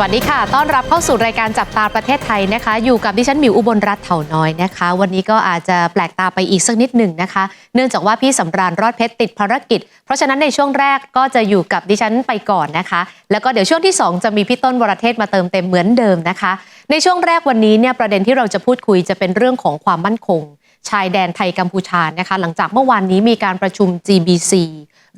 วัสดีค่ะ ต้อนรับเข้าสู่รายการจับตาประเทศไทยนะคะ อยู่กับดิฉันหมิวอุบลรัตน์เถาน้อยนะคะ วันนี้ก็อาจจะแปลกตาไปอีกสักนิดหนึ่งนะคะ เนื่องจากว่าพี่สำราญรอดเพชรติดภารกิจ เพราะฉะนั้นในช่วงแรกก็จะอยู่กับดิฉันไปก่อนนะคะ แล้วก็เดี๋ยวช่วงที่ 2 จะมีพี่ต้นวรเทศมาเติมเต็มเหมือนเดิมนะคะ ในช่วงแรกวันนี้เนี่ยประเด็นที่เราจะพูดคุยจะเป็นเรื่องของความมั่นคง ชายแดนไทยกัมพูชานะคะ หลังจากเมื่อวานนี้มีการประชุม GBC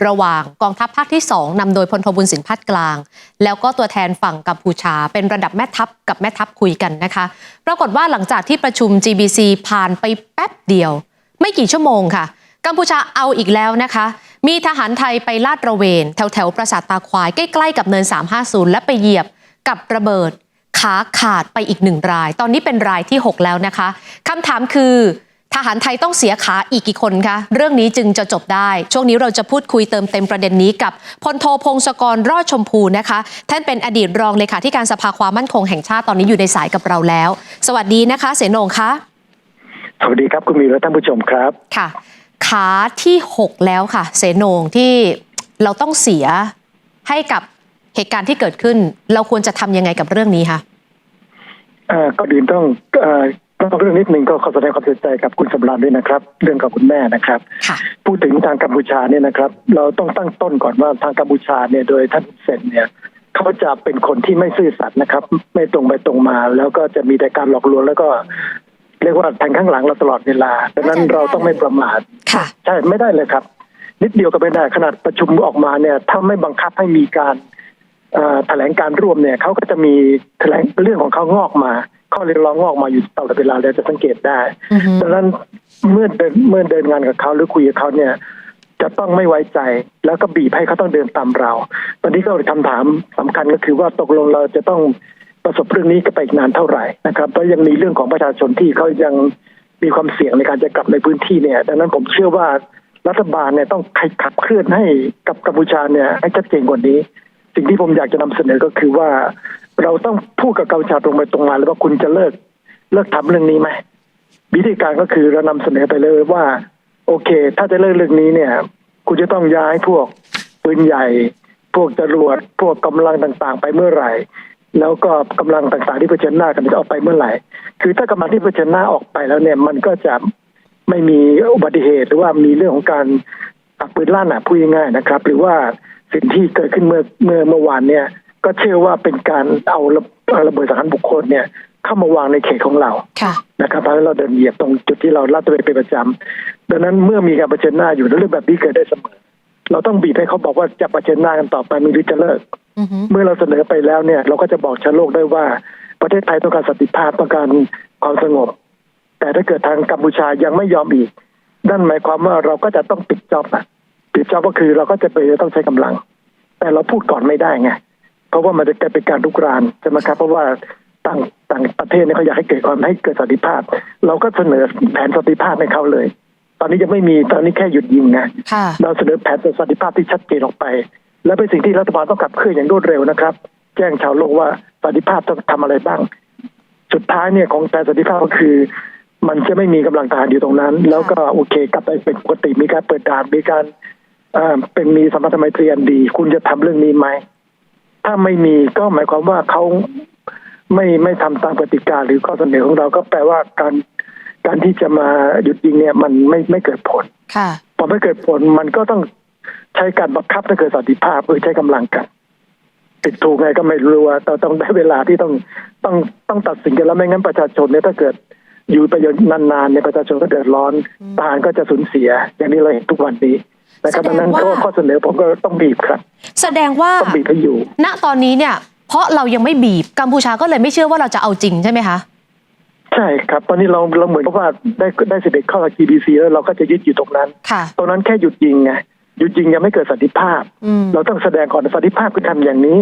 ระหว่างกองทัพภาคที่ 2นำโดยพลโทบุญสินพัดกลาง แล้วก็ตัวแทนฝั่งกัมพูชา เป็นระดับแม่ทัพกับแม่ทัพคุยกันนะคะ ปรากฏว่าหลังจากที่ประชุม GBC ผ่านไปแป๊บเดียว ไม่กี่ชั่วโมงค่ะ กัมพูชาเอาอีกแล้วนะคะ มีทหารไทยไปลาดระเวน แถวแถวปราสาทตาควายใกล้ๆกับเนิน 350 และไปเหยียบกับระเบิดขาขาดไปอีกหนึ่งราย ตอนนี้เป็นรายที่ 6 แล้วนะคะคำถามคือ ทหารไทยต้องเสียขาอีกกี่คนคะ เรื่องนี้จึงจะจบได้ ช่วงนี้เราจะพูดคุยเติมเต็มประเด็นนี้กับพลโทพงศกรรอดชมพูนะคะ ท่านเป็นอดีตรองเลขาธิการสภาความมั่นคงแห่งชาติตอนนี้อยู่ในสายกับเราแล้ว สวัสดีนะคะ เสนงคะสวัสดีครับคุณมีและท่านผู้ชมครับค่ะ ขาที่ 6 แล้วค่ะ เสนงที่เราต้องเสียให้กับเหตุการณ์ที่เกิดขึ้น เราควรจะทำยังไงกับเรื่องนี้คะเอ่อก็ดื่นต้องเอ่อ ต้องเรื่องนิดนึงก็ขอแสดงความเสียใจกับคุณสำราญด้วยนะครับ เรื่องกับคุณแม่นะครับค่ะพูดถึงทางกัมพูชาเนี่ยนะครับ เราต้องตั้งต้นก่อนว่าทางกัมพูชาเนี่ยโดยท่านเซนเนี่ยเขาจะเป็นคนที่ไม่ซื่อสัตย์นะครับ ไม่ตรงไปตรงมา แล้วก็จะมีแต่การหลอกลวงแล้วก็เรียกว่าแทงข้างหลังเราตลอดเวลาดังนั้นเราต้องไม่ประมาทค่ะใช่ไม่ได้เลยครับ นิดเดียวก็ไม่ได้ขนาดประชุมออกมาเนี่ย ถ้าไม่บังคับให้มีการเอ่อแถลงการร่วมเนี่ยเขาก็จะมีแถลงเรื่องของเขางอกมา ข้อเรียกร้องงอกมาอยู่ตลอดเวลาเราจะสังเกตได้อือฮึดังนั้นเมื่อเดินเมื่อเดินงานกับเขาหรือคุยกับเขาเนี่ย จะต้องไม่ไว้ใจ แล้วก็บีบให้เขาต้องเดินตามเรา ตอนนี้ก็คำถามสำคัญก็คือว่าตกลงเราจะต้องประสบเรื่องนี้ก็ไปอีกนานเท่าไหร่นะครับเพราะยังมีเรื่องของประชาชนที่เขายังมีความเสี่ยงในการจะกลับในพื้นที่เนี่ย ดังนั้นผมเชื่อว่ารัฐบาลเนี่ยต้องขับเคลื่อนให้กับกัมพูชาเนี่ยให้ชัดเจนกว่านี้ สิ่งที่ผมอยากจะนำเสนอก็คือว่า เราต้องพูดกับกัมพูชาตรงไปตรงมาเลยว่าคุณจะเลิกเลิกทำเรื่องนี้ไหมวิธีการก็คือเรานำเสนอไปเลยว่า โอเค ถ้าจะเลิกเรื่องนี้เนี่ย คุณจะต้องย้ายพวกปืนใหญ่ พวกจรวดพวกกำลังต่างๆ ไปเมื่อไหร่ แล้วก็กำลังต่างๆที่เผชิญหน้ากันจะออกไปเมื่อไหร่ คือถ้ากำลังที่เผชิญหน้าออกไปแล้วเนี่ย มันก็จะไม่มีอุบัติเหตุหรือว่ามีเรื่องของการปักปืนลั่นอะพูดง่ายๆนะครับ หรือว่าสิ่งที่เกิดขึ้นเมื่อเมื่อเมื่อวานเนี่ย ก็เชื่อว่าเป็นการเอาระเอาระเบิดสังหารบุคคลเนี่ยเข้ามาวางในเขตของเราค่ะนะครับเพราะฉะนั้นเราเดินเหยียบตรงจุดที่เราลาดตระเวนเป็นประจำดังนั้นเมื่อมีการเผชิญหน้าอยู่แล้วเรื่องแบบนี้เกิดได้เสมอ เราต้องบีบให้เขาบอกว่าจะเผชิญหน้ากันต่อไปไมีหรือจะเลิกอือฮึเมื่อเราเสนอไปแล้วเนี่ย เราก็จะบอกชาวโลกได้ว่า ประเทศไทยต้องการสันติภาพต้องการความสงบ แต่ถ้าเกิดทางกัมพูชายังไม่ยอมอีกนั่นหมายความว่าเราก็จะต้องปิดจ็อบอะปิดจ็อบก็คือเราก็จะไปต้องใช้กำลัง แต่เราพูดก่อนไม่ได้ไง เพราะว่ามันจะกลายเป็นการลุกรานใช่ไหมครับเพราะว่าต่างต่างประเทศเนี่ยเขาอยากให้เกิดความให้เกิดสันติภาพ เราก็เสนอแผนสันติภาพให้เขาเลย ตอนนี้ยังไม่มีตอนนี้แค่หยุดยิงไงค่ะเราเสนอแผนสันติภาพที่ชัดเจนออกไป และเป็นสิ่งที่รัฐบาลต้องขับเคลื่อนอย่างรวดเร็วนะครับ แจ้งชาวโลกว่าสันติภาพต้องทำอะไรบ้าง สุดท้ายเนี่ยของแผนสันติภาพก็คือ มันจะไม่มีกำลังทหารอยู่ตรงนั้น แล้วก็โอเคกลับไปเป็นปกติมีการเปิดด่านมีการเอ่อเป็นมีสมรรถไมตรีอันดี คุณจะทำเรื่องนี้ไหม ถ้าไม่มีก็หมายความว่าเขาไม่ไม่ทำตามกติกาหรือข้อเสนอของเราก็แปลว่าการการที่จะมาหยุดยิงเนี่ยมันไม่ไม่เกิดผลค่ะพอไม่เกิดผลมันก็ต้องใช้การบังคับให้เกิดสันติภาพเพื่อใช้กำลังกันติดถูกไงก็ไม่รู้ว่าแต่ต้องได้เวลาที่ต้องต้องต้องตัดสินกันแล้วไม่งั้นประชาชนเนี่ยถ้าเกิดอยู่ไปนานๆเนี่ยประชาชนก็เดือดร้อนทหารก็จะสูญเสีย อย่างนี้เราเห็นทุกวันนี้ นะครับแสดดังงนั้นว่าก็ข้อเสนอผมก็ต้องบีบครับ แสดงว่าต้องบีบให้อยู่ ณตอนนี้เนี่ย เพราะเรายังไม่บีบกัมพูชาก็เลยไม่เชื่อว่าเราจะเอาจริงใช่ไหมคะใช่ครับ ตอนนี้เราเราเหมือนกับว่าได้ได้เสด็จเข้า GBC แล้วเราก็จะยึดอยู่ตรงนั้นค่ะตรงนั้นแค่หยุดยิงไงหยุดยิงยังไม่เกิดสันติภาพอืมเราต้องแสดงก่อนสันติภาพคือทำอย่างนี้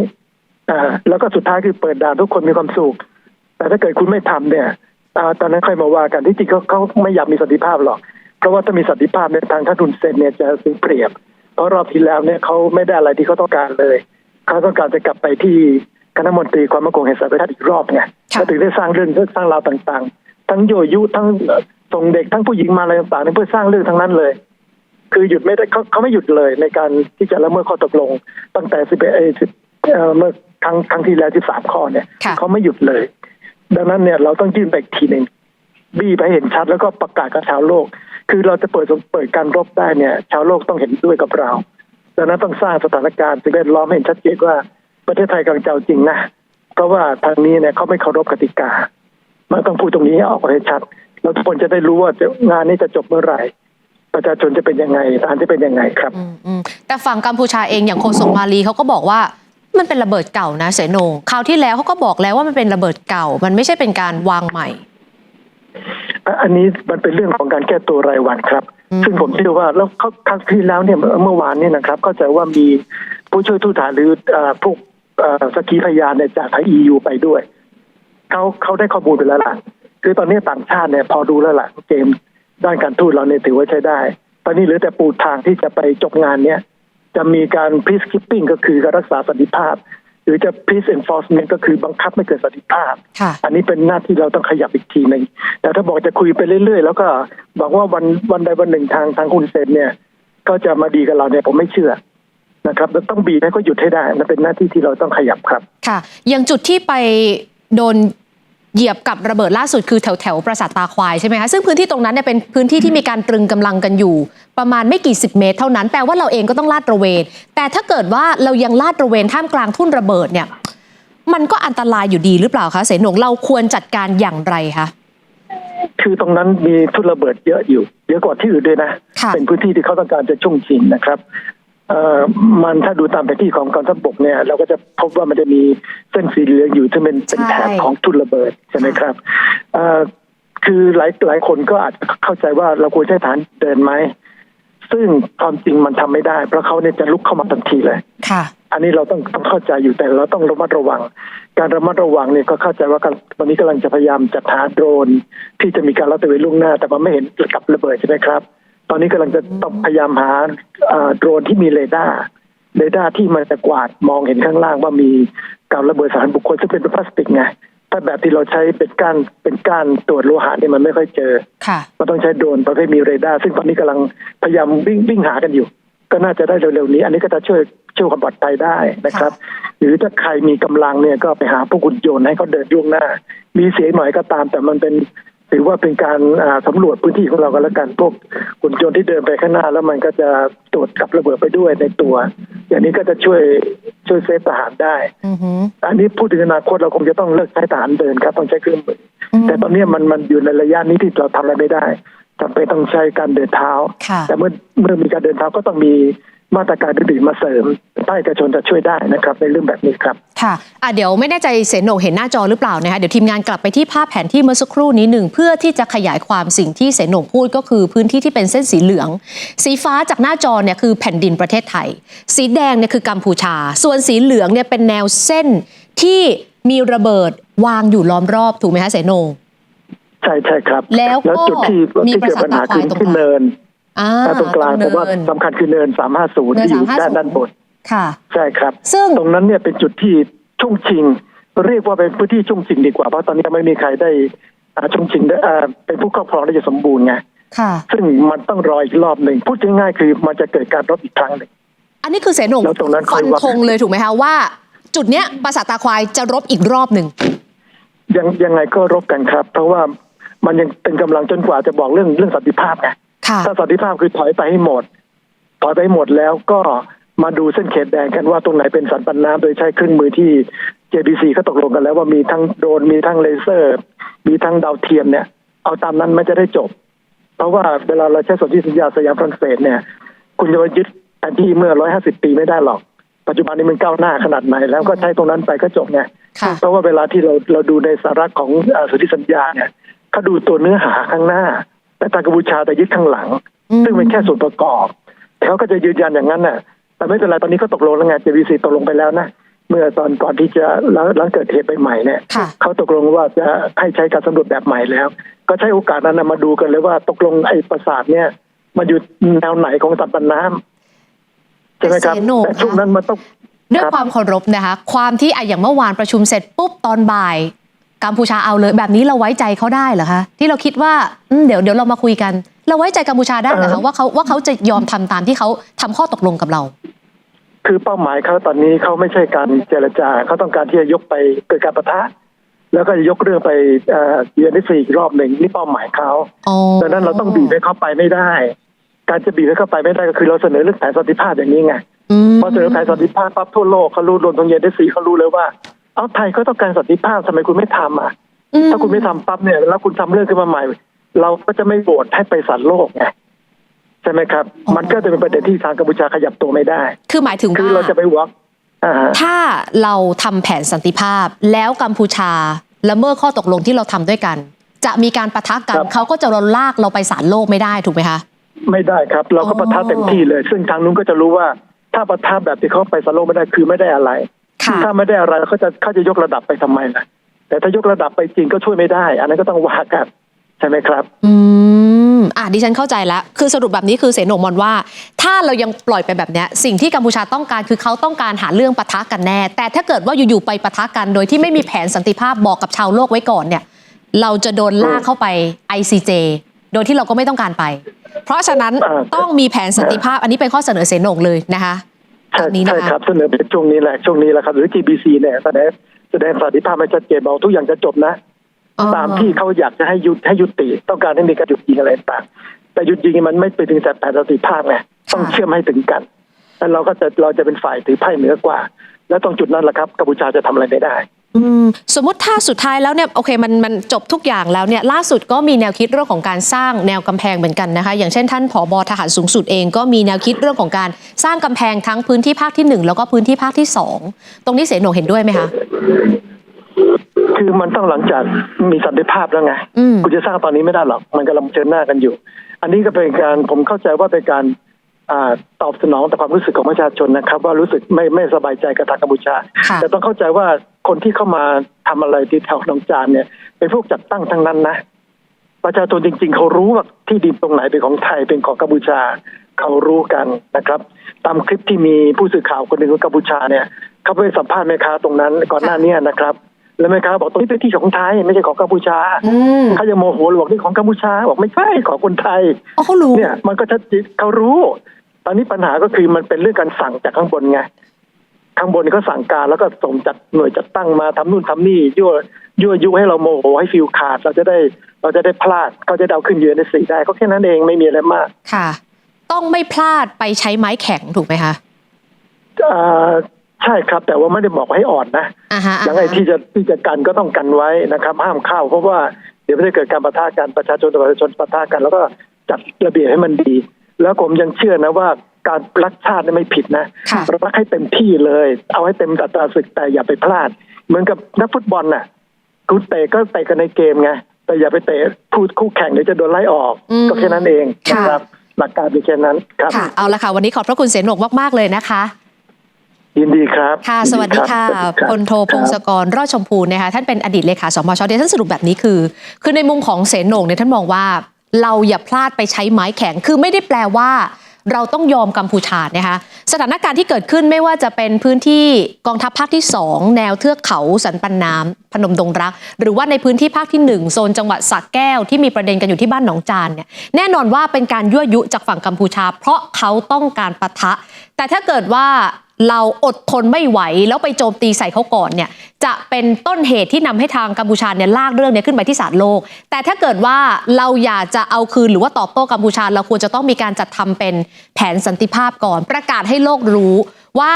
อ่าแล้วก็สุดท้ายคือเปิดด่านทุกคนมีความสุขแต่ถ้าเกิดคุณไม่ทำเนี่ยอ่าตอนนั้นค่อยมาว่ากันที่จริงเขาเขาไม่อยากมีสันติภาพหรอก เพราะว่าถ้ามีสันติภาพในยทางท่านทุนเซนเนี่ยจะเสียเปรียบ เพราะรอบที่แล้วเนี่ยเขาไม่ได้อะไรที่เขาต้องการเลยเขาต้องการจะกลับไปที่คณะมนตรีความมั่นคงแห่งสหประชาชาติอีกรอบไงค่ะก็ถึงได้สร้างเรื่องสร้างราวต่างๆ ทั้งโยยุทั้งส่งเด็กทั้งผู้หญิงมาอะไรต่างๆเนี่ยเพื่อสร้างเรื่องทั้งนั้นเลย คือหยุดไม่ได้เขาเขาไม่หยุดเลยในการที่จะละเมิดข้อตกลง ตั้งแต่สิบเอเมื่อครั้งครั้งที่แล้วที่สามข้อเนี่ยค่ะเขาไม่หยุดเลย ดังนั้นเนี่ยเราต้องยื่นไปอีกทีหนึ่งบี้ไปให้เห็นชัดแล้วก็ประกาศกับชาวโลก คือเราจะเปิดเปิดการรบได้เนี่ย ชาวโลกต้องเห็นด้วยกับเราดังนั้นต้องสร้างสถานการณ์สิ่งแวดล้อมให้เห็นชัดเจนว่าประเทศไทยกำลังจะเอาจริงนะเพราะว่าทางนี้เนี่ยเขาไม่เคารพกติกา มันต้องพูดตรงนี้ออกมาให้ชัดเราทุกคนจะได้รู้ว่างานนี้จะจบเมื่อไหร่ประชาชนจะเป็นยังไงทหารจะเป็นยังไงครับแต่ฝั่งกัมพูชาเองอย่างโฆษกมาลีเขาก็บอกว่ามันเป็นระเบิดเก่านะเสนงคราวที่แล้วเขาก็บอกแล้วว่ามันเป็นระเบิดเก่า มันไม่ใช่เป็นการวางใหม่ อะอันนี้มันเป็นเรื่องของการแก้ตัวรายวันครับอืมซึ่งผมเชื่อว่าแล้วเขาครั้งที่แล้วเนี่ยเมื่อเมื่อวานเนี่ยนะครับเข้าใจว่ามีผู้ช่วยทูตทหารหรือเอ่อพวกเอ่อสกขีพยานเนี่ยจากทาง EU ไปด้วยเขาเขาได้ข้อมูลไปแล้วล่ะ คือตอนนี้ต่างชาติเนี่ยพอดูแล้วล่ะเกมด้านการทูตเราเนี่ยถือว่าใช้ได้ ตอนนี้เหลือแต่ปูทางที่จะไปจบงานเนี่ยจะมีการ peacekeeping ก็คือการรักษาสันติภาพห รือจะ peace enforcement ก็คือบังคับไม่เกิดสันติภาพค่ะอันนี้เป็นหน้าที่เราต้องขยับอีกทีหนึ่งแต่ถ้าบอกจะคุยไปเรื่อยๆ แล้วก็บอกว่าวันวันใดวันหนึ่งทางทางคุณเซนเนี่ยก็จะมาดีกับเราเนี่ยผมไม่เชื่อนะครับเราต้องบีบให้เขาหยุดให้ได้นั่นเป็นหน้าที่ที่เราต้องขยับครับ ค่ะ อย่างจุดที่ไปโดน เหยียบกับระเบิดล่าสุดคือแถวแถวๆปราสาทตาควายใช่ไหมคะซึ่งพื้นที่ตรงนั้นเนี่ยเป็นพื้นที่ที่มีการตรึงกำลังกันอยู่ ประมาณไม่กี่สิบเมตรเท่านั้นแปลว่าเราเองก็ต้องลาดตระเวน แต่ถ้าเกิดว่าเรายังลาดตระเวนท่ามกลางทุ่นระเบิดเนี่ยมันก็อันตรายอยู่ดีหรือเปล่าคะเสนงเราควรจัดการอย่างไรคะคือตรงนั้นมีทุนระเบิดเยอะอยู่เยอะกว่าที่อื่นด้วยนะค่ะเป็นพื้นที่ที่เขาต้องการจะช่วงชิงนะครับ เอ่อมันถ้าดูตามแผนที่ของกองทัพบกเนี่ยเราก็จะพบว่ามันจะมีเส้นสีเหลืองอยู่ที่เป็นเป็นแถบของทุนระเบิดใช่ไหมครับเอ่อคือหลายหลายคนก็อาจจะเข้าใจว่าเราควรใช้ฐานเดินไหมซึ่งความจริงมันทำไม่ได้ เพราะเขาเนี่ยจะลุกเข้ามาทันทีเลยค่ะ อันนี้เราต้องต้องเข้าใจอยู่แต่เราต้องระมัดระวัง การระมัดระวังเนี่ยก็เข้าใจว่าการวันนี้กำลังจะพยายามจัดหาโดรน ที่จะมีการลาดตระเวนล่วงหน้า แต่มันไม่เห็นกับระเบิดใช่ไหมครับ ตอนนี้กำลังจะต้องพยายามหาเอ่อโดรนที่มีเรดาร์เรดาร์ที่มันจะกวาดมองเห็นข้างล่างว่ามีการระเบิดสารบุคคลซึ่งเป็นพลาสติกไงถ้าแบบที่เราใช้เป็นก้านเป็นก้านตรวจโลหะเนี่ยมันไม่ค่อยเจอค่ะก็ต้องใช้โดรนประเภทมีเรดาร์ซึ่งตอนนี้กำลังพยายามวิ่งวิ่งหากันอยู่ ก็น่าจะได้เร็วๆนี้ อันนี้ก็จะช่วยช่วยความปลอดภัยได้นะครับ หรือถ้าใครมีกำลังเนี่ยก็ไปหาพวกหุ่นยนต์ให้เขาเดินล่วงหน้า มีเสียงหน่อยก็ตาม แต่มันเป็น ถือว่าเป็นการอ่าสำรวจพื้นที่ของเรากันแล้วกันพวกหุ่นยนต์ที่เดินไปข้างหน้า แล้วมันก็จะตรวจกับระเบิดไปด้วยในตัว อย่างนี้ก็จะช่วยช่วยเซฟทหารได้อือหืออันนี้พูดถึงอนาคตเราคงจะต้องเลิกใช้ทหารเดินครับต้องใช้เครื่องมืออืมแต่ตอนนี้มันมันอยู่ในระยะนี้ที่เราทำอะไรไม่ได้ จำเป็นต้องใช้การเดินเท้าค่ะแต่เมื่อเมื่อมีการเดินเท้าก็ต้องมีมาตรการอื่นๆมาเสริมภาคเอกชนจะช่วยได้นะครับในเรื่องแบบนี้ครับ ค่ะอะเดี๋ยวไม่แน่ใจเสนโหนงเห็นหน้าจอหรือเปล่านะคะเดี๋ยวทีมงานกลับไปที่ภาพแผนที่เมื่อสักครู่นี้หนึ่งเพื่อที่จะขยายความสิ่งที่เสนโหนงพูดก็คือพื้นที่ที่เป็นเส้นสีเหลือง สีฟ้าจากหน้าจอเนี่ยคือแผ่นดินประเทศไทย สีแดงเนี่ยคือกัมพูชา ส่วนสีเหลืองเนี่ยเป็นแนวเส้นที่มีระเบิดวางอยู่ล้อมรอบถูกไหมคะเสนโหนง ใช่ใช่ครับ แล้วก็จุดที่มีที่เกิดปัญหาคือปราสาทตาควายตรงกลางที่เนินอ่าตรงกลางตแต่รงว่าเนินสำคัญคือเนิน350เนินที่อยู่ด้าน350ด้านบนค่ะ ใช่ครับ ซึ่งตรงนั้นเนี่ยเป็นจุดที่ช่วงชิง เรียกว่าเป็นพื้นที่ช่วงชิงดีกว่าเพราะตอนนี้ไม่มีใครได้อ่าช่วงชิงได้อ่าเป็นผู้ครอบครองได้อย่างสมบูรณ์ไงค่ะซึ่งมันต้องรออีกรอบหนึ่งพูดง่ายๆคือมันจะเกิดการรบอีกครั้งหนึ่งอันนี้คือเสนโหนงแล้วตรงนั้นค่ฟัอยนว่าธงเลยถูกไหมคะว่า จุดเนี้ยปราสาทตาควายจะรบอีกรอบหนึ่งยังยังไงก็รบกันครับ เพราะว่า มันยังเป็นกำลังจนกว่าจะบอกเรื่องเรื่องสันติภาพไงค่ะถ้าสันติภาพคือถอยไปให้หมด ถอยไปให้หมดแล้วก็มาดูเส้นเขตแดงกันว่าตรงไหนเป็นสันปันน้ำโดยใช้เครื่องมือที่ JBC เขาตกลงกันแล้วว่ามีทั้งโดรนมีทั้งเลเซอร์ มีทั้งดาวเทียมเนี่ย เอาตามนั้นมันจะได้จบ เพราะว่าเวลาเราใช้สนธิสัญญาสยามฝรั่งเศสเนี่ย คุณจะมายึดแผนที่เมื่อ150ปีไม่ได้หรอก ปัจจุบันนี้มันก้าวหน้าขนาดไหน แล้วก็ใช้ตรงนั้นไปก็จบไงค่ะเพราะว่าเวลาที่เราเราดูในสาระของเอ่อสนธิสัญญาเนี่ย เขาดูตัวเนื้อหาข้างหน้า แต่ทางกัมพูชาแต่ยึดข้างหลังอืมซึ่งเป็นแค่ส่วนประกอบเขาก็จะยืนยันอย่างนั้นน่ะ แต่ไม่เป็นไรตอนนี้ก็ตกลงแล้วไง JVC ตกลงไปแล้วนะเมื่อตอนก่อนที่จะหลังหลังเกิดเหตุใหม่ๆเนี่ยค่ะเขาตกลงว่าจะให้ใช้การสำรวจแบบใหม่แล้ว ก็ใช้โอกาสนั้นนะมาดูกันเลยว่าตกลงไอ้ปราสาทเนี่ย มันอยู่แนวไหนของสันปันน้ำใช่ไหมครับแต่เสโหน่แต่ช่วงนั้นมันต้องด้วยครับความเคารพนะคะ ความที่อะอย่างเมื่อวานประชุมเสร็จปุ๊บตอนบ่าย กัมพูชาเอาเลยแบบนี้เราไว้ใจเขาได้เหรอคะที่เราคิดว่าอืมเดี๋ยวเดี๋ยวเรามาคุยกัน เราไว้ใจกัมพูชาได้เหรอคะว่าเขาว่าเขาจะยอมทำตามที่เขาทำข้อตกลงกับเรา คือเป้าหมายเขาตอนนี้เขาไม่ใช่การเจรจาเขาต้องการที่จะยกไปเกิดการประทะ แล้วก็จะยกเรื่องไปเอ่อเยือนที่สี่อีกรอบหนึ่งนี่เป้าหมายเขาอ๋อดังนั้นเราต้องบีบให้เขาไปไม่ได้ การจะบีบให้เขาไปไม่ได้ก็คือเราเสนอเรื่องแผนสันติภาพอย่างนี้ไงอืมพอเสนอแผนสันติภาพปั๊บทั่วโลกเขารู้รวมทั้งเยนได้สีเขารู้เลยว่า เอาไทยก็ต้องการสันติภาพทำไมคุณไม่ทำอะ ถ้าคุณไม่ทำปั๊บเนี่ยแล้วคุณทำเรื่องขึ้นมาใหม่ เราก็จะไม่โหวตให้ไปศาลโลกไงใช่ไหมครับ มันก็จะเป็นประเด็นที่ทางกัมพูชาขยับตัวไม่ได้ คือหมายถึงคือว่าเราจะไปวอล์กอ่าฮะถ้าเราทำแผนสันติภาพ แล้วกัมพูชาละเมิดข้อตกลงที่เราทำด้วยกัน จะมีการประทะกันเขาก็จะรลากเราไปศาลโลกไม่ได้ถูกไหมคะ ไม่ได้ครับ เราก็อ๋อประทะเต็มที่เลย ซึ่งทางนู้นก็จะรู้ว่า ถ้าประทะแบบที่เขาไปศาลโลกไม่ได้คือไม่ได้อะไรค่ะ ถ้าไม่ได้อะไรเขาจะเขาจะยกระดับไปทำไมล่ะ แต่ถ้ายกระดับไปจริงก็ช่วยไม่ได้ อันนั้นก็ต้องว่ากันใช่ไหมครับ อืมอะดิฉันเข้าใจแล้ว คือสรุปแบบนี้คือเสนหนงมอนว่า ถ้าเรายังปล่อยไปแบบเนี้ยสิ่งที่กัมพูชาต้องการคือเขาต้องการหาเรื่องปะทะกันแน่ แต่ถ้าเกิดว่าอยู่ๆไปปะทะกันโดยที่ไม่มีแผนสันติภาพบอกกับชาวโลกไว้ก่อนเนี่ย เราจะโดนลากเข้าไป ICJ โดยที่เราก็ไม่ต้องการไป เพราะฉะนั้นอ่าต้องมีแผนสันติภาพ อันนี้เป็นข้อเสนอเสนหนงเลยนะคะ ใช่แบบนี้นะใช่คะครับเสนอเป็นช่วงนี้แหละช่วงนี้แหละครับ หรือ GBC เนี่ยแสดงแสดงสันติภาพให้ชัดเจนบอกทุกอย่างจะจบนะอ๋อตามที่เขาอยากจะให้ยุดให้ยุติ ต้องการให้มีการหยุดยิงอะไรต่างแต่หยุดยิงมันไม่ไปถึงแต่แผนสันติภาพไงต้องเชื่อมให้ถึงกันแล้วเราก็จะเราจะเป็นฝ่ายถือไพ่เหนือกว่า แล้วตรงจุดนั้นแหละครับกัมพูชาจะทำอะไรไม่ได้ อืมสมมติถ้าสุดท้ายแล้วเนี่ยโอเคมันมันจบทุกอย่างแล้วเนี่ยล่าสุดก็มีแนวคิดเรื่องของการสร้างแนวกำแพงเหมือนกันนะคะ อย่างเช่นท่านผอบทหารสูงสุดเองก็มีแนวคิดเรื่องของการสร้างกำแพงทั้งพื้นที่ภาคที่หนึ่งแล้วก็พื้นที่ภาคที่สองตรงนี้เสนหนงเห็นด้วยไหมคะ คือมันต้องหลังจากมีสันติภาพแล้วไงอืม คุณจะสร้างตอนนี้ไม่ได้หรอก มันกำลังเจอหน้ากันอยู่ อันนี้ก็เป็นการผมเข้าใจว่าเป็นการอาตอบสนองต่อความรู้สึกของประชาชนนะครับ ว่ารู้สึกไม่ไม่สบายใจกับทางกัมพูชา ค่ะ แต่ต้องเข้าใจว่า คนที่เข้ามาทำอะไรที่แถวหนองจานเนี่ยเป็นพวกจัดตั้งทั้งนั้นนะประชาชนจริง ๆ เขารู้ว่าที่ดินตรงไหนเป็นของไทยเป็นของกัมพูชาเขารู้กันนะครับ ตามคลิปที่มีผู้สื่อข่าวคนหนึ่งของกัมพูชาเนี่ยเขาไปสัมภาษณ์แม่ค้าตรงนั้นก่อนหน้านี้นะครับ แล้วแม่ค้าบอกตรงนี้เป็นที่ของไทยไม่ใช่ของกัมพูชาอืมเขาจะโมโหหรือบอกนี่ของกัมพูชาบอกไม่ใช่ของคนไทยอ๋อเขารู้เนี่ยมันก็ชัดเจนเขารู้ ตอนนี้ปัญหาก็คือมันเป็นเรื่องการสั่งจากข้างบนไง ข้างบนเขาสั่งการแล้วก็ส่งจัดหน่วยจัดตั้งมาทำนู่นทำนี่ยั่วยั่วยุให้เราโมโหให้ฟิลขาด เราจะได้เราจะได้พลาดเขาจะเดาขึ้นเยือนในสี่ได้ก็แค่นั้นเองไม่มีอะไรมาก ค่ะ ต้องไม่พลาดไปใช้ไม้แข็งถูกไหมคะอ่าใช่ครับ แต่ว่าไม่ได้บอกว่าให้อ่อนนะอ่าฮะอย่างไอ้ที่จะที่จะกันก็ต้องกันไว้นะครับ ห้ามเข้าเพราะว่าเดี๋ยวไม่ได้เกิดการประทะกันประชาชนต่อประชาชนประทะกัน แล้วก็จัดระเบียบให้มันดี แล้วผมยังเชื่อนะว่า การรักชาติเนี่ยไม่ผิดนะค่ะรักให้เต็มที่เลย เอาให้เต็มอัตราศึกแต่อย่าไปพลาด เหมือนกับนักฟุตบอลน่ะคุณเตะก็เตะกันในเกมไงแต่อย่าไปเตะผู้คู่แข่งเดี๋ยวจะโดนไล่ออกอืมก็แค่นั้นเองค่ะนะครับหลักการเป็นแค่นั้นครับค่ะเอาละค่ะวันนี้ขอบพระคุณเสนหนงมากๆเลยนะคะยินดีครับ ค่ะ สวัสดีค่ะยินรับพลโทพงศครับกรรอดชมพูนะคะท่านเป็นอดีตเลขาสมชเดี๋ยวท่านสรุปแบบนี้คือ คือในมุมของเสนโหนงเนี่ยท่านมองว่า เราอย่าพลาดไปใช้ไม้แข็งคือไม่ได้แปลว่า เราต้องยอมกัมพูชานะคะสถานการณ์ที่เกิดขึ้นไม่ว่าจะเป็นพื้นที่กองทัพภาคที่ 2 แนวเทือกเขาสันปันน้ำพนมดงรัก หรือว่าในพื้นที่ภาคที่ 1 โซนจังหวัดสระแก้วที่มีประเด็นกันอยู่ที่บ้านหนองจานเนี่ยแน่นอนว่าเป็นการยั่วยุจากฝั่งกัมพูชา เพราะเขาต้องการปะทะ แต่ถ้าเกิดว่า เราอดทนไม่ไหวแล้วไปโจมตีใส่เขาก่อนเนี่ยจะเป็นต้นเหตุที่นำให้ทางกัมพูชาเนี่ยลากเรื่องเนี้ขึ้นไปที่ศาลโลก แต่ถ้าเกิดว่าเราอยากจะเอาคืนหรือว่าตอบโต้กัมพูชา เราควรจะต้องมีการจัดทำเป็นแผนสันติภาพก่อน ประกาศให้โลกรู้ว่า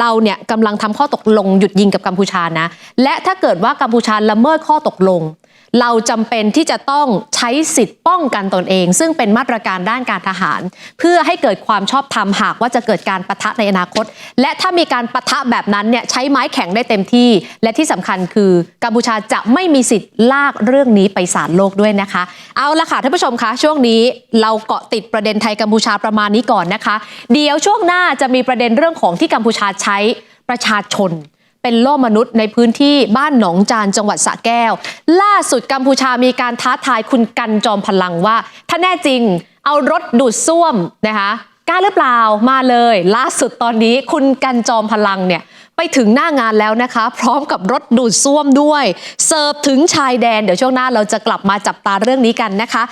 เราเนี่ยกำลังทำข้อตกลงหยุดยิงกับกัมพูชานะ และถ้าเกิดว่ากัมพูชาละเมิดข้อตกลง เราจำเป็นที่จะต้องใช้สิทธิ์ป้องกันตนเอง ซึ่งเป็นมาตรการด้านการทหาร เพื่อให้เกิดความชอบธรรมหากว่าจะเกิดการปะทะในอนาคต และถ้ามีการปะทะแบบนั้นเนี่ยใช้ไม้แข็งได้เต็มที่ และที่สำคัญคือกัมพูชาจะไม่มีสิทธิ์ลากเรื่องนี้ไปศาลโลกด้วยนะคะ เอาละค่ะท่านผู้ชมคะช่วงนี้เราเกาะติดประเด็นไทยกัมพูชาประมาณนี้ก่อนนะคะ เดี๋ยวช่วงหน้าจะมีประเด็นเรื่องของที่กัมพูชาใช้ประชาชน เป็นโล่มนุษย์ในพื้นที่บ้านหนองจานจังหวัดสระแก้ว ล่าสุดกัมพูชามีการท้าทายคุณกันจอมพลังว่า ถ้าแน่จริงเอารถดูดซ่วมนะคะกล้าหรือเปล่ามาเลย ล่าสุดตอนนี้คุณกันจอมพลังเนี่ยไปถึงหน้างานแล้วนะคะ พร้อมกับรถดูดซ่วมด้วย เสิร์ฟถึงชายแดน เดี๋ยวช่วงหน้าเราจะกลับมาจับตาเรื่องนี้กันนะคะ